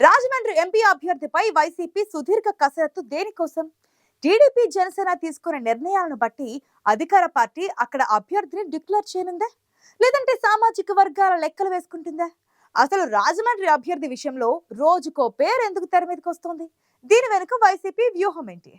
Rajahmundry MP అభ్యర్థిపై YCP సుదీర్ఘ కసరత్తు దేనికోసం? టీడీపీ జనసేన తీసుకున్న నిర్ణయాలను బట్టి అధికార పార్టీ అక్కడ అభ్యర్థిని డిక్లేర్ చేయనుందా? లేదంటే సామాజిక వర్గాల లెక్కలు వేసుకుంటుందా? అసలు రాజమండ్రి అభ్యర్థి విషయంలో రోజుకో పేరు ఎందుకు తెర మీదకి వస్తుంది దీని వెనుక వైసీపీ వ్యూహం ఏంటి?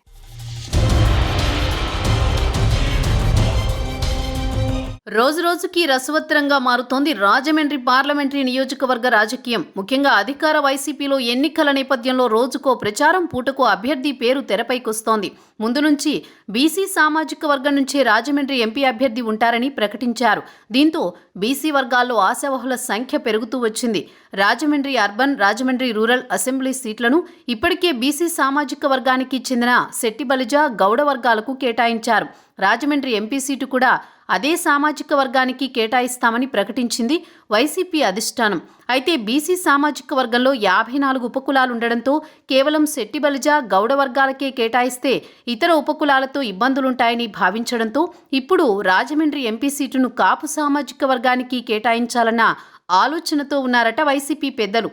రోజు రోజుకి రసవత్తరంగా మారుతోంది రాజమండ్రి పార్లమెంటరీ నియోజకవర్గ రాజకీయం. ముఖ్యంగా అధికార వైసీపీలో ఎన్నికల నేపథ్యంలో రోజుకో ప్రచారం పూటకో అభ్యర్థి పేరు తెరపైకొస్తోంది. ముందు నుంచి బీసీ సామాజిక వర్గం నుంచే రాజమండ్రి ఎంపీ అభ్యర్థి ఉంటారని ప్రకటించారు. దీంతో బీసీ వర్గాల్లో ఆశావహుల సంఖ్య పెరుగుతూ వచ్చింది. Rajahmundry urban Rajahmundry rural assembly సీట్లను ఇప్పటికే బీసీ సామాజిక వర్గానికి చెందిన శెట్టిబలిజ గౌడ వర్గాలకు కేటాయించారు. రాజమండ్రి ఎంపీ సీటు కూడా అదే సామాజిక వర్గానికి కేటాయిస్తామని ప్రకటించింది వైసీపీ అధిష్టానం. అయితే బీసీ సామాజిక వర్గంలో యాభై నాలుగు ఉపకులాలుండడంతో కేవలం శెట్టిబలిజ గౌడ వర్గాలకే కేటాయిస్తే ఇతర ఉపకులాలతో ఇబ్బందులుంటాయని భావించడంతో ఇప్పుడు రాజమండ్రి ఎంపీ సీటును కాపు సామాజిక వర్గానికి కేటాయించాలన్న ఆలోచనతో ఉన్నారట వైసీపీ పెద్దలు.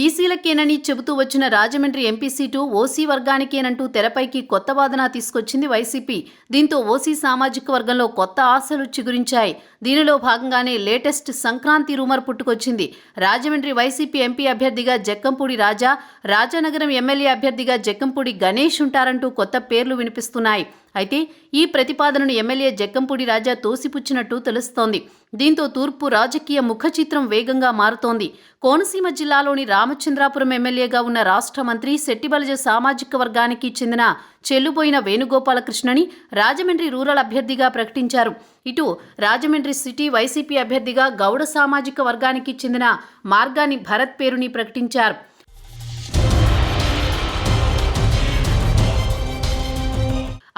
బీసీలకేనని చెబుతూ వచ్చిన రాజమండ్రి ఎంపీ సీటు ఓసీ వర్గానికేనంటూ తెరపైకి కొత్త వాదన తీసుకొచ్చింది వైసీపీ. దీంతో ఓసీ సామాజిక వర్గంలో కొత్త ఆశలు చిగురించాయి. దీనిలో భాగంగానే లేటెస్ట్ సంక్రాంతి రూమర్ పుట్టుకొచ్చింది. రాజమండ్రి వైసీపీ ఎంపీ అభ్యర్థిగా జక్కంపూడి రాజా రాజానగరం ఎమ్మెల్యే అభ్యర్థిగా జక్కంపూడి గణేష్ ఉంటారంటూ కొత్త పేర్లు వినిపిస్తున్నాయి. అయితే ఈ ప్రతిపాదనను ఎమ్మెల్యే జక్కంపూడి రాజా తోసిపుచ్చినట్టు తెలుస్తోంది. దీంతో తూర్పు రాజకీయ ముఖ చిత్రం వేగంగా మారుతోంది. కోనసీమ జిల్లాలోని రామచంద్రాపురం ఎమ్మెల్యేగా ఉన్న రాష్ట్ర మంత్రి శెట్టిబలజ సామాజిక వర్గానికి చెందిన చెల్లుబోయిన వేణుగోపాలకృష్ణని రాజమండ్రి రూరల్ అభ్యర్థిగా ప్రకటించారు. ఇటు రాజమండ్రి సిటీ వైసీపీ అభ్యర్థిగా గౌడ సామాజిక వర్గానికి చెందిన మార్గాని భరత్ పేరుని ప్రకటించారు.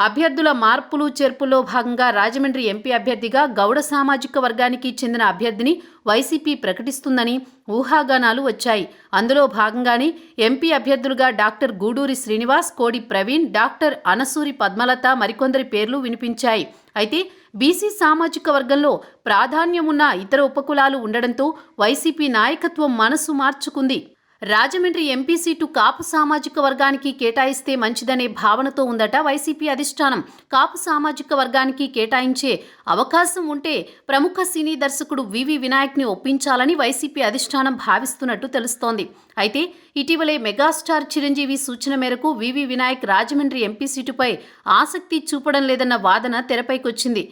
అభ్యర్థుల మార్పులు చేర్పుల్లో భాగంగా రాజమండ్రి ఎంపీ అభ్యర్థిగా గౌడ సామాజిక వర్గానికి చెందిన అభ్యర్థిని వైసీపీ ప్రకటిస్తుందని ఊహాగానాలు వచ్చాయి. అందులో భాగంగానే ఎంపీ అభ్యర్థులుగా డాక్టర్ గూడూరి శ్రీనివాస్ కోడి ప్రవీణ్ డాక్టర్ అనసూరి పద్మలత మరికొందరి పేర్లు వినిపించాయి. అయితే బీసీ సామాజిక వర్గంలో ప్రాధాన్యమున్న ఇతర ఉపకులాలు ఉండడంతో వైసీపీ నాయకత్వం మనసు మార్చుకుంది. రాజమండ్రి ఎంపీ సీటు కాపు సామాజిక వర్గానికి కేటాయిస్తే మంచిదనే భావనతో ఉందట వైసీపీ అధిష్టానం. కాపు సామాజిక వర్గానికి కేటాయించే అవకాశం ఉంటే ప్రముఖ సినీ దర్శకుడు వివి వినాయక్ని ఒప్పించాలని వైసీపీ అధిష్టానం భావిస్తున్నట్టు తెలుస్తోంది. అయితే ఇటీవలే మెగాస్టార్ చిరంజీవి సూచన మేరకు V V Vinayak Rajahmundry MP సీటుపై ఆసక్తి చూపడం లేదన్న వాదన తెరపైకొచ్చింది.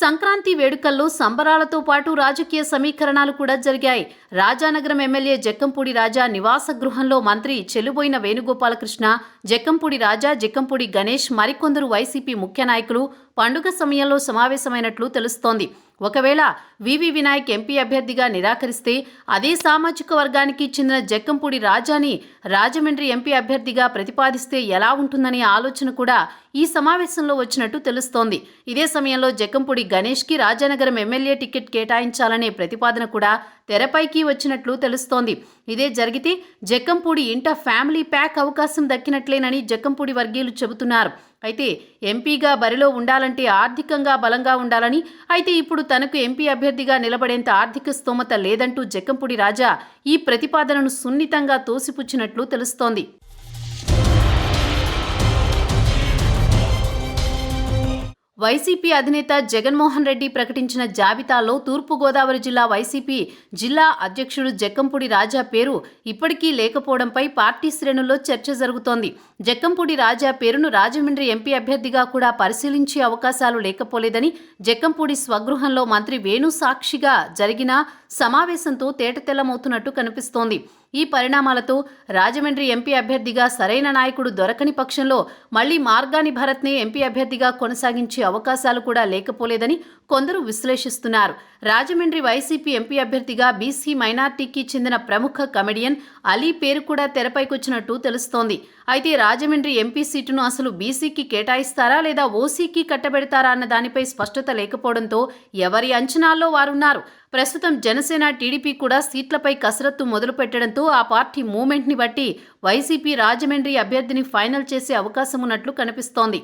సంక్రాంతి వేడుకల్లో సంబరాలతో పాటు రాజకీయ సమీకరణాలు కూడా జరిగాయి. రాజానగరం ఎమ్మెల్యే జక్కంపూడి రాజా నివాస గృహంలో మంత్రి చెల్లుబోయిన వేణుగోపాలకృష్ణ జక్కంపూడి రాజా జక్కంపూడి గణేష్ మరికొందరు వైసీపీ ముఖ్య నాయకులు పండుగ సమయంలో సమావేశమైనట్లు తెలుస్తోంది. ఒకవేళ వివి వినాయక్ ఎంపీ అభ్యర్థిగా నిరాకరిస్తే అదే సామాజిక వర్గానికి చెందిన జక్కంపూడి రాజాని రాజమండ్రి ఎంపీ అభ్యర్థిగా ప్రతిపాదిస్తే ఎలా ఉంటుందనే ఆలోచన కూడా ఈ సమావేశంలో వచ్చినట్టు తెలుస్తోంది. ఇదే సమయంలో జక్కంపూడి గణేష్కి రాజానగరం ఎమ్మెల్యే టికెట్ కేటాయించాలనే ప్రతిపాదన కూడా తెరపైకి వచ్చినట్లు తెలుస్తోంది. ఇదే జరిగితే జక్కంపూడి ఇంట ఫ్యామిలీ ప్యాక్ అవకాశం దక్కినట్లేనని జక్కంపూడి వర్గీయులు చెబుతున్నారు. అయితే ఎంపీగా బరిలో ఉండాలంటే ఆర్థికంగా బలంగా ఉండాలని అయితే ఇప్పుడు తనకు ఎంపీ అభ్యర్థిగా నిలబడేంత ఆర్థిక స్తోమత లేదంటూ జక్కంపూడి రాజా ఈ ప్రతిపాదనను సున్నితంగా తోసిపుచ్చినట్లు తెలుస్తోంది. వైసీపీ అధినేత జగన్మోహన్ రెడ్డి ప్రకటించిన జాబితాలో తూర్పుగోదావరి జిల్లా వైసీపీ జిల్లా అధ్యక్షుడు జక్కంపూడి రాజా పేరు ఇప్పటికీ లేకపోవడంపై పార్టీ శ్రేణుల్లో చర్చ జరుగుతోంది. జక్కంపూడి రాజా పేరును రాజమండ్రి ఎంపీ అభ్యర్థిగా కూడా పరిశీలించే అవకాశాలు లేకపోలేదని జక్కంపూడి స్వగృహంలో మంత్రి వేణు సాక్షిగా జరిగిన సమావేశంతో తేటతెల్లమవుతున్నట్టు కనిపిస్తోంది. ఈ పరిణామాలతో రాజమండ్రి ఎంపీ అభ్యర్థిగా సరైన నాయకుడు దొరకని పక్షంలో మళ్ళీ మార్గాని భరత్నే ఎంపీ అభ్యర్థిగా కొనసాగించే అవకాశాలు కూడా లేకపోలేదని కొందరు విశ్లేషిస్తున్నారు. రాజమండ్రి వైసీపీ ఎంపీ అభ్యర్థిగా బీసీ మైనార్టీకి చెందిన ప్రముఖ కమెడియన్ అలీ పేరు కూడా తెరపైకొచ్చినట్టు తెలుస్తోంది. అయితే రాజమండ్రి ఎంపీ సీటును అసలు బీసీకి కేటాయిస్తారా లేదా ఓసీకి కట్టబెడతారా అన్న దానిపై స్పష్టత లేకపోవడంతో ఎవరి అంచనాల్లో వారున్నారు. ప్రస్తుతం జనసేన టీడీపీ కూడా సీట్లపై కసరత్తు మొదలు పెట్టడంతో ఆ పార్టీ మూమెంట్ని బట్టి వైసీపీ రాజమండ్రి అభ్యర్థిని ఫైనల్ చేసే అవకాశం ఉన్నట్లు కనిపిస్తోంది.